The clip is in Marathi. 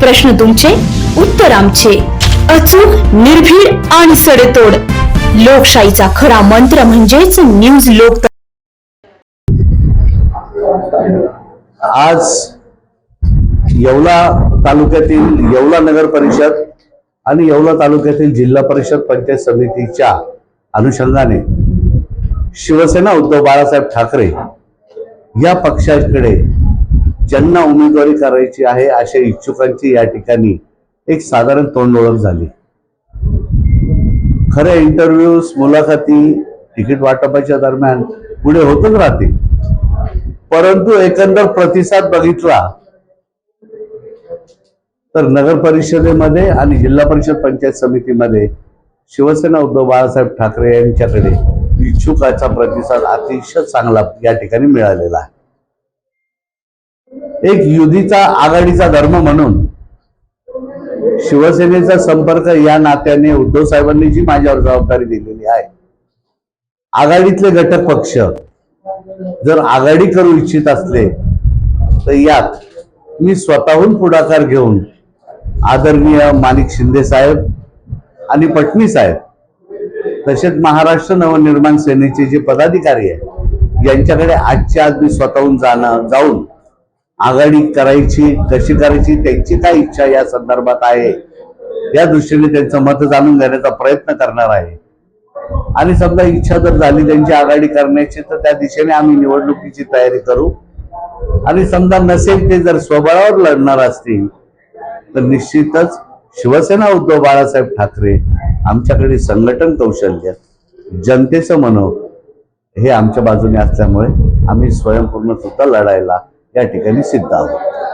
प्रश्न तुमचे उत्तर आमचे. अचूक निर्भीड आणि सडेतोड. लोकशाहीचा खरा मंत्र म्हणजेच न्यूज लोक आज येवला तालुक्यातील येवला नगर परिषद आणि येवला तालुक्यातील जिल्हा परिषद पंचायत समितीच्या अनुषंगाने शिवसेना उद्धव बाळासाहेब ठाकरे या पक्षाकडे ज्यांना उमेदवारी करायची आहे अशा इच्छुकांची या ठिकाणी एक साधारण तोंड ओळख झाली. खऱ्या इंटरव्ह्यूज मुलाखती तिकीट वाटपाच्या दरम्यान पुढे होतच राहतील. परंतु एकंदर प्रतिसाद बघितला तर नगर परिषदेमध्ये आणि जिल्हा परिषद पंचायत समितीमध्ये शिवसेना उद्धव बाळासाहेब ठाकरे यांच्याकडे इच्छुकाचा प्रतिसाद अतिशय चांगला या ठिकाणी मिळालेला आहे. एक युतीचा आघाडीचा धर्म म्हणून शिवसेनेचा संपर्क या नात्याने उद्धव साहेबांनी जी माझ्यावर जबाबदारी दिलेली आहे. आघाडीतले घटक पक्ष जर आघाडी करू इच्छित असले तर यात मी स्वतःहून पुढाकार घेऊन आदरणीय माणिक शिंदे साहेब आणि पटणी साहेब तसेच महाराष्ट्र नवनिर्माण सेनेचे जे पदाधिकारी आहेत यांच्याकडे आजच्या आज मी स्वतःहून जाणं जाऊन आघाडी करायची कशी करायची त्यांची काय इच्छा या संदर्भात आहे? या दृष्टीने त्यांचं मत जाणून घेण्याचा प्रयत्न करणार आहे. आणि समजा इच्छा जर झाली त्यांची आघाडी करण्याची तर त्या दिशेने आम्ही निवडणुकीची तयारी करू. आणि समजा नसेल ते जर स्वबळावर लढणार असतील तर निश्चितच शिवसेना उद्धव बाळासाहेब ठाकरे आमच्याकडे संघटन कौशल्य जनतेचं मनोग हे आमच्या बाजूने असल्यामुळे आम्ही स्वयंपूर्ण सुद्धा लढायला या ठिकाणी सिद्ध आहोत